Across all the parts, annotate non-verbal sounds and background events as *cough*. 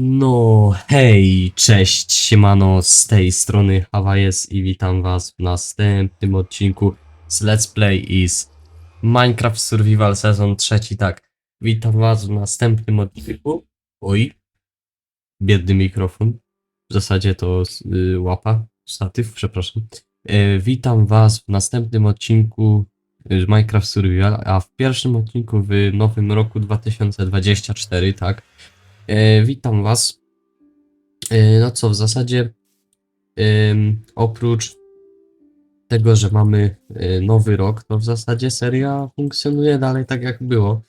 No, hej, cześć, siemano, z tej strony Hawajes i witam was w następnym odcinku z Let's Play is Minecraft Survival Sezon trzeci, tak. Witam was w następnym odcinku. Oj, biedny mikrofon. W zasadzie to y, łapa, statyw, przepraszam. E, witam was w następnym odcinku y, Minecraft Survival, a w pierwszym odcinku w nowym roku 2024, tak. E, witam Was. E, no co, w zasadzie em, oprócz tego, że mamy e, nowy rok, to w zasadzie seria funkcjonuje dalej tak jak było.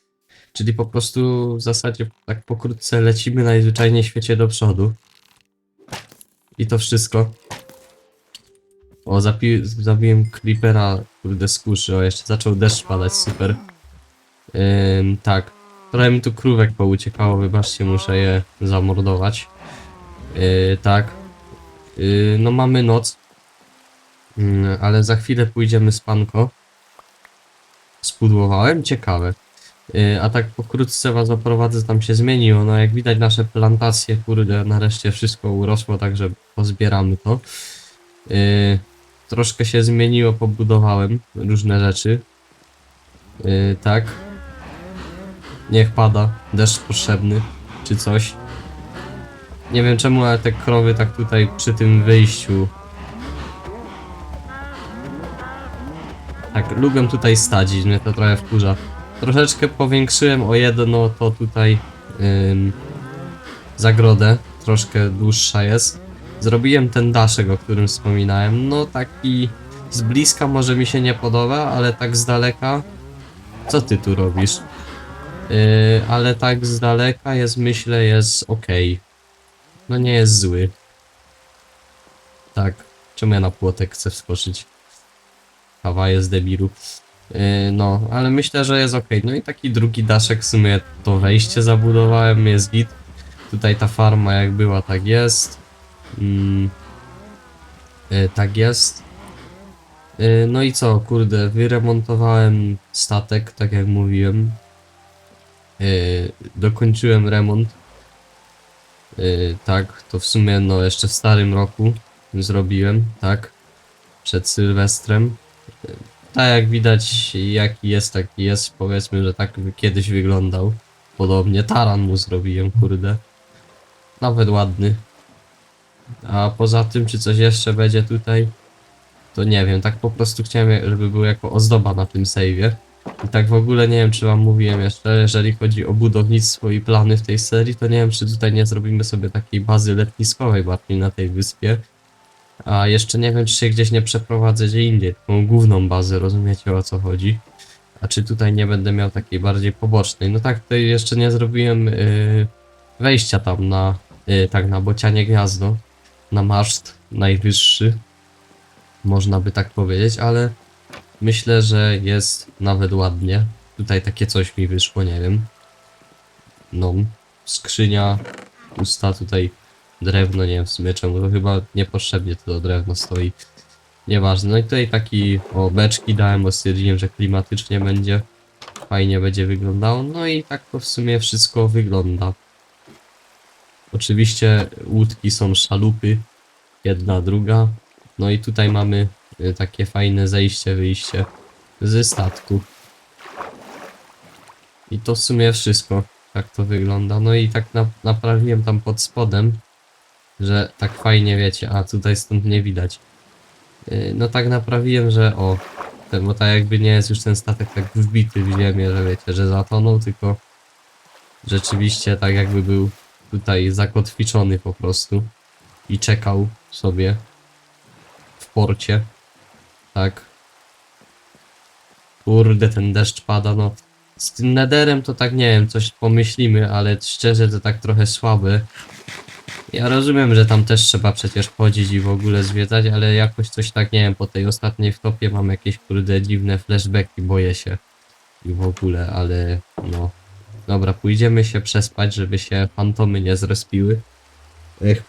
Czyli po prostu w zasadzie tak pokrótce lecimy najzwyczajniej w świecie do przodu. I to wszystko. O, zabiłem creepera, kurde, z kuszy. O, jeszcze zaczął deszcz padać, super. Tak. Trochę mi tu krówek pouciekało, wybaczcie, muszę je zamordować. Yy, tak. Yy, no mamy noc. Yy, ale za chwilę pójdziemy z. Spudłowałem? Ciekawe. Yy, a tak pokrótce was oprowadzę, tam się zmieniło. No jak widać nasze plantacje, kurde, nareszcie wszystko urosło, także pozbieramy to. Yy, troszkę się zmieniło, pobudowałem różne rzeczy. Yy, tak. Niech pada, deszcz potrzebny, czy coś. Nie wiem czemu, ale te krowy tak tutaj przy tym wyjściu. Tak, lubią tutaj stadzić, mnie to trochę wkurza. Troszeczkę powiększyłem o jedno to tutaj ym, zagrodę, troszkę dłuższa jest. Zrobiłem ten daszek, o którym wspominałem. No taki z bliska może mi się nie podoba, ale tak z daleka. Co ty tu robisz? Yy, ale tak z daleka jest, myślę, jest ok. No nie jest zły. Tak. Czemu ja na płotek chcę wskoczyć? Kawa jest debilu. Yy, no, ale myślę, że jest ok. No i taki drugi daszek, w sumie to wejście zabudowałem, jest git. Tutaj ta farma jak była, tak jest. Mm, yy, tak jest. Yy, no i co, kurde, wyremontowałem statek, tak jak mówiłem. Yy, dokończyłem remont. Yy, tak, to w sumie no jeszcze w starym roku zrobiłem, tak. Przed Sylwestrem. Yy, tak jak widać, jaki jest, taki jest. Powiedzmy, że tak kiedyś wyglądał. Podobnie. Taran mu zrobiłem, kurde. Nawet ładny. A poza tym, czy coś jeszcze będzie tutaj? To nie wiem, tak po prostu chciałem, żeby był jako ozdoba na tym save'ie. I tak w ogóle nie wiem, czy wam mówiłem jeszcze, jeżeli chodzi o budownictwo i plany w tej serii, to nie wiem, czy tutaj nie zrobimy sobie takiej bazy letniskowej bardziej na tej wyspie. A jeszcze nie wiem, czy się gdzieś nie przeprowadzę gdzie indziej, taką główną bazę, rozumiecie o co chodzi. A czy tutaj nie będę miał takiej bardziej pobocznej. No tak, tutaj jeszcze nie zrobiłem yy, wejścia tam na, yy, tak na bocianie gniazdo, na maszt najwyższy. Można by tak powiedzieć, ale Myślę, że jest nawet ładnie. Tutaj takie coś mi wyszło, nie wiem. No, skrzynia, usta, tutaj drewno, nie wiem w sumie czemu, to chyba niepotrzebnie to drewno stoi. Nieważne. No i tutaj taki, o, beczki dałem, bo stwierdziłem, że klimatycznie będzie. Fajnie będzie wyglądało. No i tak to w sumie wszystko wygląda. Oczywiście łódki są szalupy. Jedna, druga. No i tutaj mamy takie fajne zejście, wyjście ze statku. I to w sumie wszystko. Tak to wygląda. No i tak na, naprawiłem tam pod spodem, że tak fajnie wiecie, a tutaj stąd nie widać. Y, No tak naprawiłem, że o, ten, bo tak jakby nie jest już ten statek tak wbity w ziemię, że wiecie, że zatonął, tylko rzeczywiście tak jakby był tutaj zakotwiczony po prostu i czekał sobie w porcie. Tak. Kurde, ten deszcz pada, no. Z tym nederem to tak nie wiem, coś pomyślimy, ale szczerze to tak trochę słabe. Ja rozumiem, że tam też trzeba przecież chodzić i w ogóle zwiedzać, ale jakoś coś tak, nie wiem, po tej ostatniej wtopie mam jakieś kurde dziwne flashbacki, boję się. I w ogóle, ale no. Dobra, pójdziemy się przespać, żeby się fantomy nie zrespiły.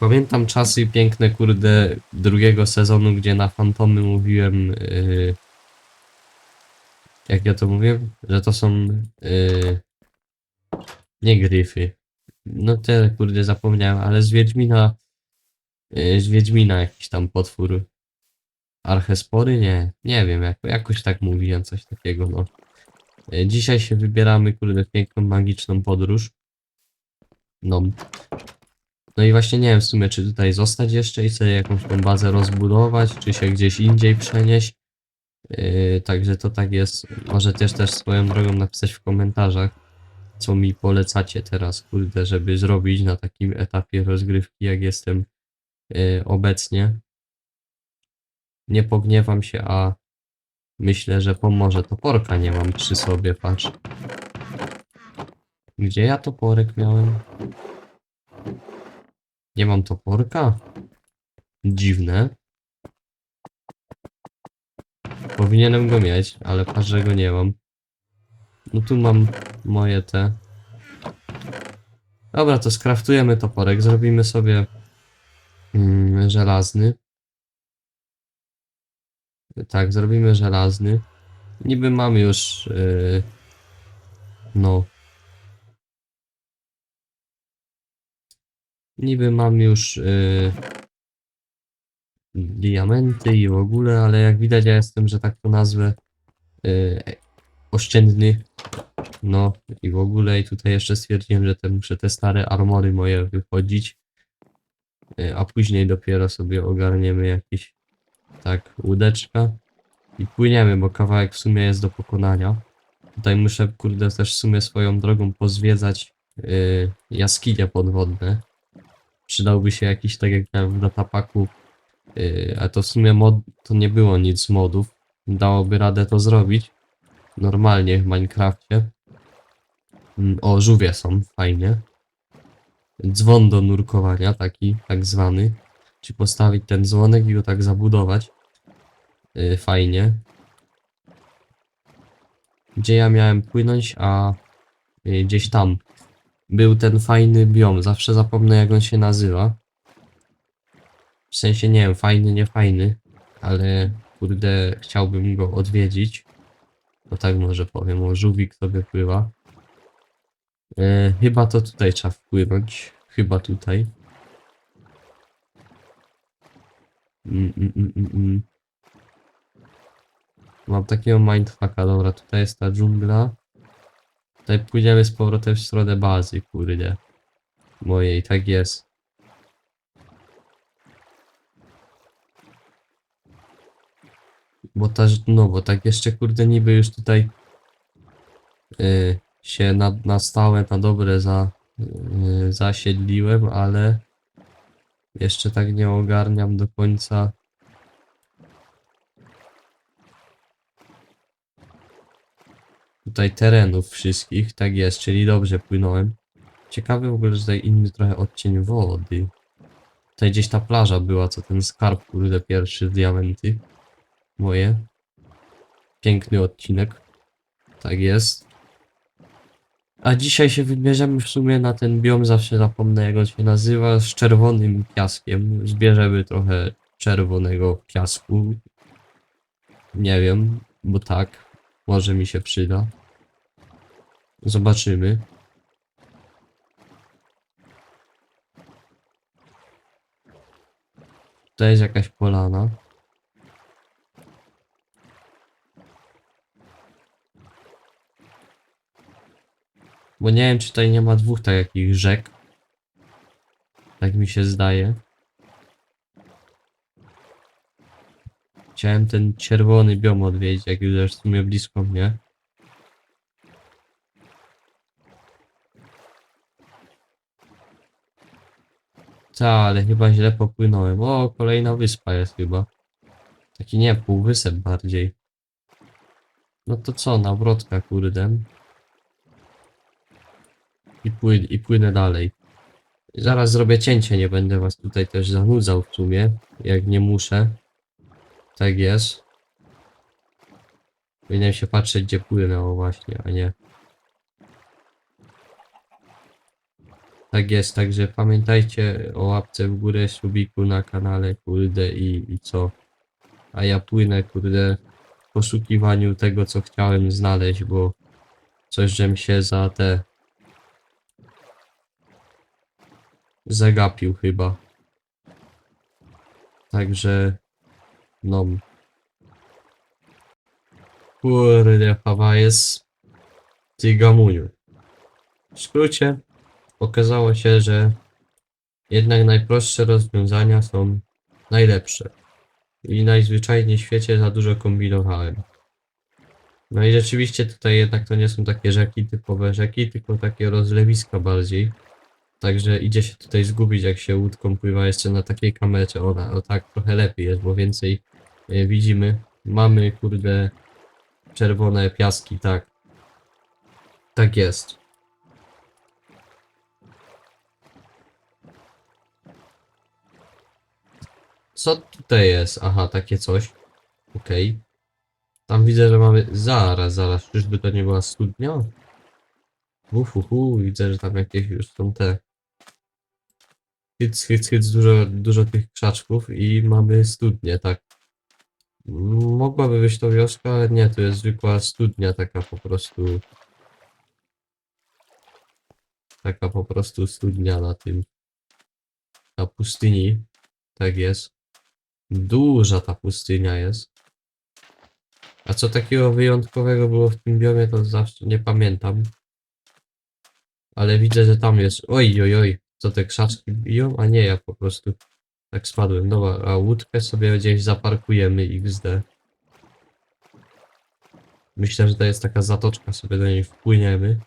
Pamiętam czasy piękne, kurde, drugiego sezonu, gdzie na fantomy mówiłem. Yy, jak ja to mówię? Że to są. Yy, nie gryfy. No te kurde zapomniałem, ale z Wiedźmina. y, Z Wiedźmina jakiś tam potwór. Archespory? Nie, nie wiem, jak, jakoś tak mówiłem, coś takiego, no. Y, Dzisiaj się wybieramy, kurde, w piękną, magiczną podróż. No. No i właśnie nie wiem w sumie, czy tutaj zostać jeszcze i sobie jakąś tą bazę rozbudować, czy się gdzieś indziej przenieść. Yy, także to tak jest. Może też też swoją drogą napisać w komentarzach, co mi polecacie teraz, kurde, żeby zrobić na takim etapie rozgrywki, jak jestem yy, obecnie. Nie pogniewam się, a myślę, że pomoże. Toporka nie mam przy sobie, patrz. Gdzie ja toporek miałem? Nie mam toporka? Dziwne. Powinienem go mieć, ale patrz, go nie mam. No tu mam moje te. Dobra, to skraftujemy toporek. Zrobimy sobie mm, żelazny. Tak, zrobimy żelazny. Niby mam już. Yy, no. Niby mam już yy, diamenty i w ogóle, ale jak widać ja jestem, że tak to nazwę, yy, oszczędny. No i w ogóle i tutaj jeszcze stwierdziłem, że te, muszę te stare armory moje wychodzić, yy, a później dopiero sobie ogarniemy jakieś tak łódeczka i płyniemy, bo kawałek w sumie jest do pokonania. Tutaj muszę, kurde, też w sumie swoją drogą pozwiedzać yy, jaskinie podwodne. Przydałby się jakiś, tak jak w datapaku, yy, a to w sumie mod, to nie było nic modów. Dałoby radę to zrobić. Normalnie w Minecrafcie. Mm, O, żółwie są, fajnie. Dzwon do nurkowania, taki, tak zwany. Czy postawić ten dzwonek i go tak zabudować. Yy, fajnie. Gdzie ja miałem płynąć, a yy, gdzieś tam był ten fajny biom. Zawsze zapomnę jak on się nazywa. W sensie nie wiem, fajny, nie fajny, ale kurde chciałbym go odwiedzić. No tak może powiem, o żółwik sobie pływa. E, chyba to tutaj trzeba wpłynąć. Chyba tutaj. Mm, mm, mm, mm, mm. Mam takiego mindfucka, dobra, tutaj jest ta dżungla. Tutaj pójdziemy z powrotem w stronę bazy, kurde. Mojej, tak jest. Bo ta, no bo tak jeszcze kurde niby już tutaj y, się na, na stałe, na dobre za, y, zasiedliłem, ale jeszcze tak nie ogarniam do końca tutaj terenów wszystkich, tak jest, czyli dobrze płynąłem. Ciekawy w ogóle, że tutaj inny trochę odcień wody. Tutaj gdzieś ta plaża była, co ten skarb, kurde, pierwszy diamenty. Moje. Piękny odcinek. Tak jest. A dzisiaj się wybierzemy w sumie na ten biom, zawsze zapomnę jak on się nazywa, z czerwonym piaskiem. Zbierzemy trochę czerwonego piasku. Nie wiem, bo tak. Może mi się przyda. Zobaczymy. Tutaj jest jakaś polana. Bo nie wiem, czy tutaj nie ma dwóch takich rzek. Tak mi się zdaje. Chciałem ten czerwony biom odwiedzić, jak już w sumie blisko mnie. Ta, ale chyba źle popłynąłem. O, kolejna wyspa jest chyba. Taki nie, półwysep bardziej. No to co, nawrotka kurde. I, płyn, I płynę dalej. Zaraz zrobię cięcie, nie będę was tutaj też zanudzał w sumie, jak nie muszę. Tak jest. Powinienem się patrzeć, gdzie płynę, o właśnie, a nie. Tak jest, także pamiętajcie o łapce w górę, subiku na kanale, kurde, i, i co. A ja płynę, kurde, w poszukiwaniu tego, co chciałem znaleźć, bo coś, żem się za te zagapił chyba. Także no. Kurde, Hawa jest ty. W skrócie okazało się, że jednak najprostsze rozwiązania są najlepsze. I najzwyczajniej w świecie za dużo kombinowałem. No i rzeczywiście tutaj jednak to nie są takie rzeki, typowe rzeki, tylko takie rozlewiska bardziej. Także idzie się tutaj zgubić, jak się łódką pływa jeszcze na takiej kamerze. Ona, o tak trochę lepiej jest, bo więcej e, widzimy. Mamy, kurde, czerwone piaski, tak. Tak jest. Co tutaj jest? Aha, takie coś. Okej. Tam widzę, że mamy... Zaraz, zaraz. Czyżby to nie była studnia? Uhuhu, widzę, że tam jakieś już są te... Hyc, hyc, dużo, dużo tych krzaczków i mamy studnię, tak. Mogłaby być to wioska, ale nie, to jest zwykła studnia, taka po prostu... Taka po prostu studnia na tym... Na pustyni. Tak jest. Duża ta pustynia jest. A co takiego wyjątkowego było w tym biomie, to zawsze nie pamiętam. Ale widzę, że tam jest. Oj, oj, oj. Co te krzaczki biją? A nie, ja po prostu tak spadłem. Dobra, a łódkę sobie gdzieś zaparkujemy XD. Myślę, że to jest taka zatoczka, sobie do niej wpłyniemy.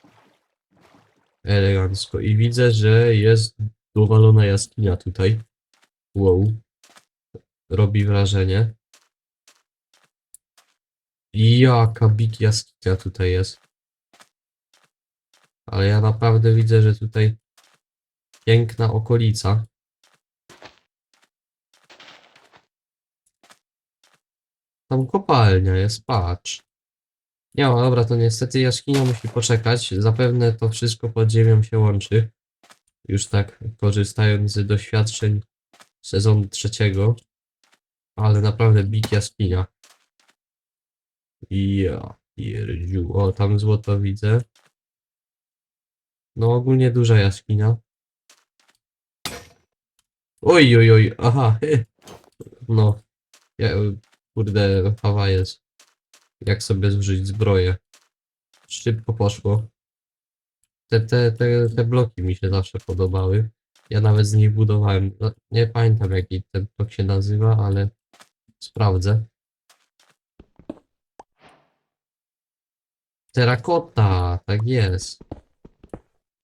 Elegancko. I widzę, że jest dowalona jaskinia tutaj. Wow. Robi wrażenie. Jaka big jaskinia tutaj jest. Ale ja naprawdę widzę, że tutaj piękna okolica. Tam kopalnia jest, patrz. Nie, no dobra, to niestety jaskinia musi poczekać. Zapewne to wszystko pod ziemią się łączy. Już tak korzystając z doświadczeń sezonu trzeciego. Ale naprawdę big jaskinia. Ja pierdziu. O, tam złoto widzę. No ogólnie duża jaskinia. Oj, oj, oj, aha. No. Ja, kurde, Hawa jest. Jak sobie zużyć zbroję. Szybko poszło. Te, te, te, te bloki mi się zawsze podobały. Ja nawet z nich budowałem. No, Nie pamiętam jaki ten blok się nazywa, ale sprawdzę. Terakota, tak jest.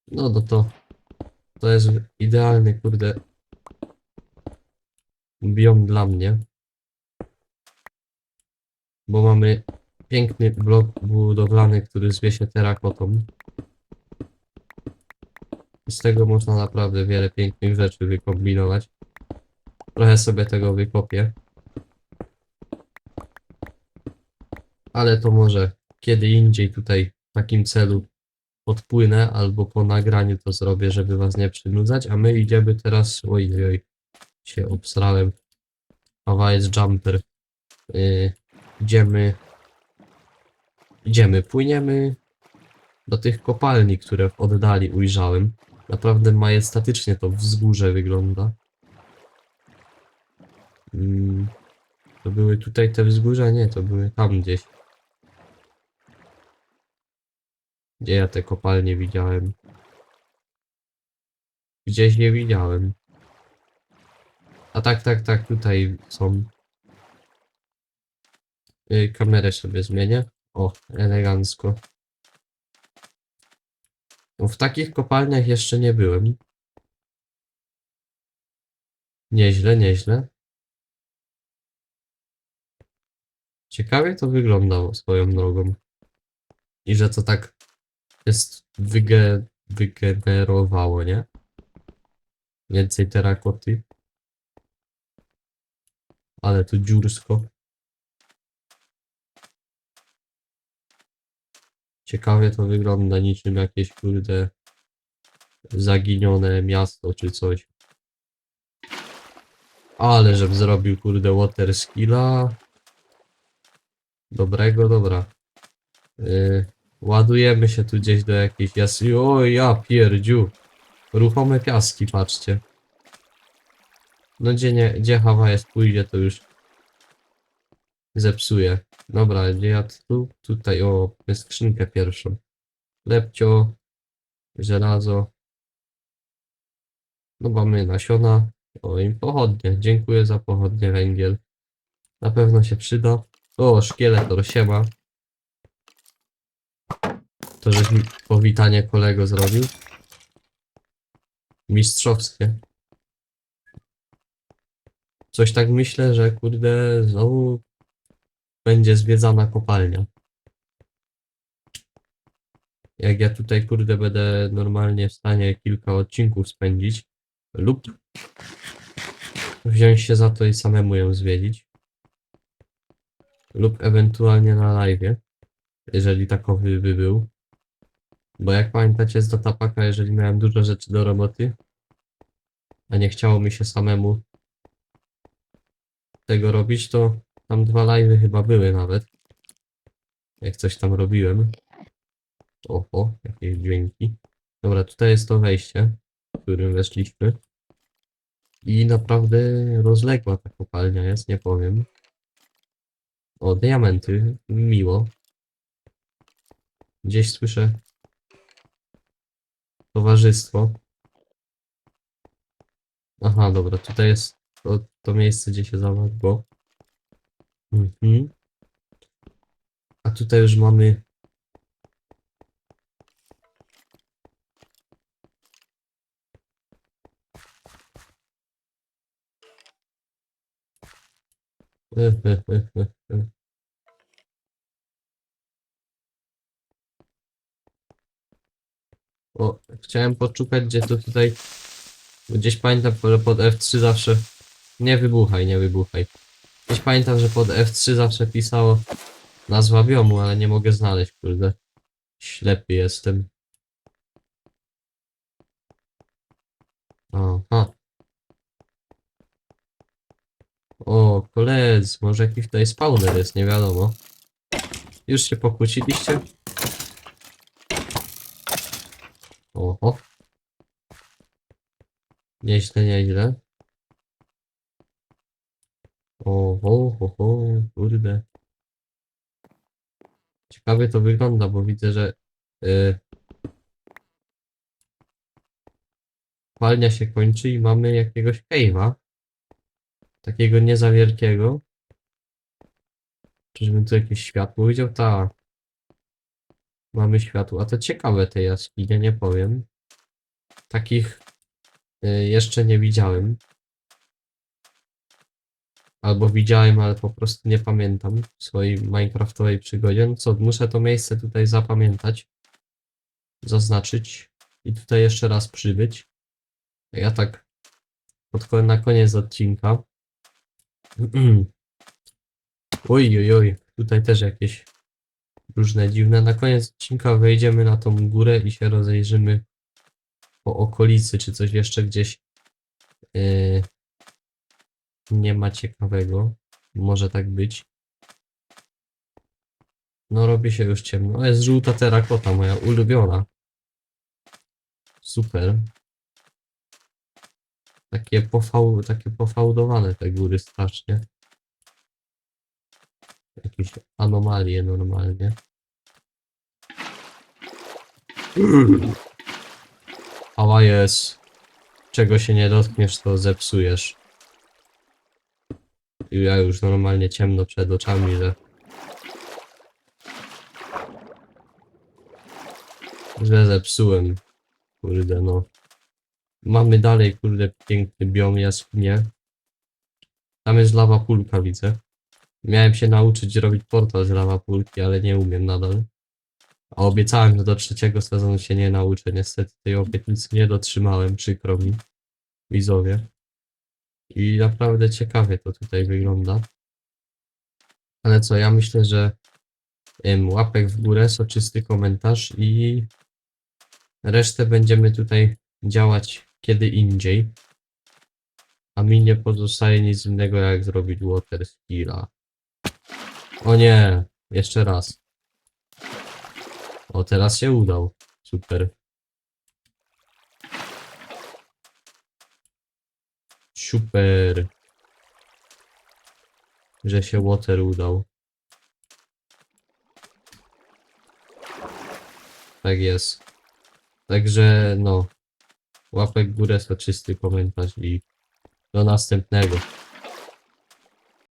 No, no to to jest idealny, kurde, biom dla mnie. Bo mamy piękny blok budowlany, który zwie się terakotą. Z tego można naprawdę wiele pięknych rzeczy wykombinować. Trochę sobie tego wykopię. Ale to może kiedy indziej tutaj w takim celu podpłynę albo po nagraniu to zrobię, żeby was nie przynudzać, a my idziemy teraz, oj, oj, się obsrałem, Hawa jest jumper, yy, idziemy, idziemy, płyniemy do tych kopalni, które w oddali ujrzałem, naprawdę majestatycznie to wzgórze wygląda. Mm, to były tutaj te wzgórza? Nie, to były tam gdzieś. Gdzie ja te kopalnie widziałem? Gdzieś nie widziałem. A tak, tak, tak, tutaj są. Yy, kamerę sobie zmienię. O, elegancko. No, w takich kopalniach jeszcze nie byłem. Nieźle, nieźle. Ciekawie to wyglądało swoją drogą. I że to tak jest wyge, wygenerowało, nie? Więcej terakoty. Ale tu dziursko. Ciekawie to wygląda niczym jakieś kurde zaginione miasto czy coś. Ale żebym zrobił kurde water skilla. Dobrego, dobra. Yy, ładujemy się tu gdzieś do jakiejś jasy. O ja pierdziu. Ruchome piaski, patrzcie. No gdzie, nie, gdzie hawa jest pójdzie, to już zepsuje. Dobra, gdzie ja tu? Tutaj, o, skrzynkę pierwszą. Lepcio, żelazo. No mamy nasiona. O, i pochodnie. Dziękuję za pochodnie, węgiel. Na pewno się przyda. O, szkieletor, siema. To, żeś mi powitanie kolego zrobił. Mistrzowskie. Coś tak myślę, że kurde, znowu będzie zwiedzana kopalnia. Jak ja tutaj kurde będę normalnie w stanie kilka odcinków spędzić lub wziąć się za to i samemu ją zwiedzić lub ewentualnie na live, jeżeli takowy by był. Bo jak pamiętacie z datapaka, jeżeli miałem dużo rzeczy do roboty, a nie chciało mi się samemu tego robić, to tam dwa live'y chyba były nawet. Jak coś tam robiłem. Oho, jakieś dźwięki. Dobra, tutaj jest to wejście, w którym weszliśmy. I naprawdę rozległa ta kopalnia jest, nie powiem. O, diamenty, miło. Gdzieś słyszę towarzystwo. Aha, dobra, tutaj jest to, to miejsce, gdzie się zamkło. Mhm. A tutaj już mamy *laughs* O, chciałem poszukać, gdzie to tutaj. Gdzieś pamiętam, że pod F3 zawsze. Nie wybuchaj, nie wybuchaj. Gdzieś pamiętam, że pod F3 zawsze pisało nazwa biomu, ale nie mogę znaleźć, kurde. Ślepy jestem. Aha. O, koledzy, może jakiś tutaj spawner jest, nie wiadomo. Już się pokłóciliście? Oho. Nieźle, nieźle. Oho, ho, ho, kurde. Ciekawie to wygląda, bo widzę, że yy, palnia się kończy i mamy jakiegoś cave'a. Takiego nie za wielkiego. Czyżbym tu jakieś światło widział? Tak. Mamy światło. A to ciekawe te jaskinie, nie powiem. Takich y, jeszcze nie widziałem. Albo widziałem, ale po prostu nie pamiętam w swojej minecraftowej przygodzie. No co, muszę to miejsce tutaj zapamiętać. Zaznaczyć. I tutaj jeszcze raz przybyć. Ja tak pod na koniec odcinka. Oj, oj, oj. Tutaj też jakieś różne dziwne. Na koniec odcinka wejdziemy na tą górę i się rozejrzymy po okolicy, czy coś jeszcze gdzieś yy, nie ma ciekawego. Może tak być. No robi się już ciemno. O, jest żółta terakota, moja ulubiona. Super. Takie, pofał, takie pofałdowane te góry strasznie. Jakieś anomalie normalnie. Ała jest. Czego się nie dotkniesz, to zepsujesz. I ja już normalnie ciemno przed oczami, że... Że zepsułem. Kurde no. Mamy dalej, kurde, piękny biom jaskinie. Tam jest lawa pulka, widzę. Miałem się nauczyć robić portal z lawa pulki, ale nie umiem nadal. A obiecałem, że do trzeciego sezonu się nie nauczę. Niestety tej obietnicy nie dotrzymałem, przykro mi. Widzowie. I naprawdę ciekawie to tutaj wygląda. Ale co, ja myślę, że łapek w górę, soczysty komentarz i resztę będziemy tutaj działać kiedy indziej. A mi nie pozostaje nic innego jak zrobić water skilla. O nie, jeszcze raz. O, teraz się udał. Super. Super. Że się water udał. Tak jest. Także no. Łapek górę, soczysty komentarz i do następnego.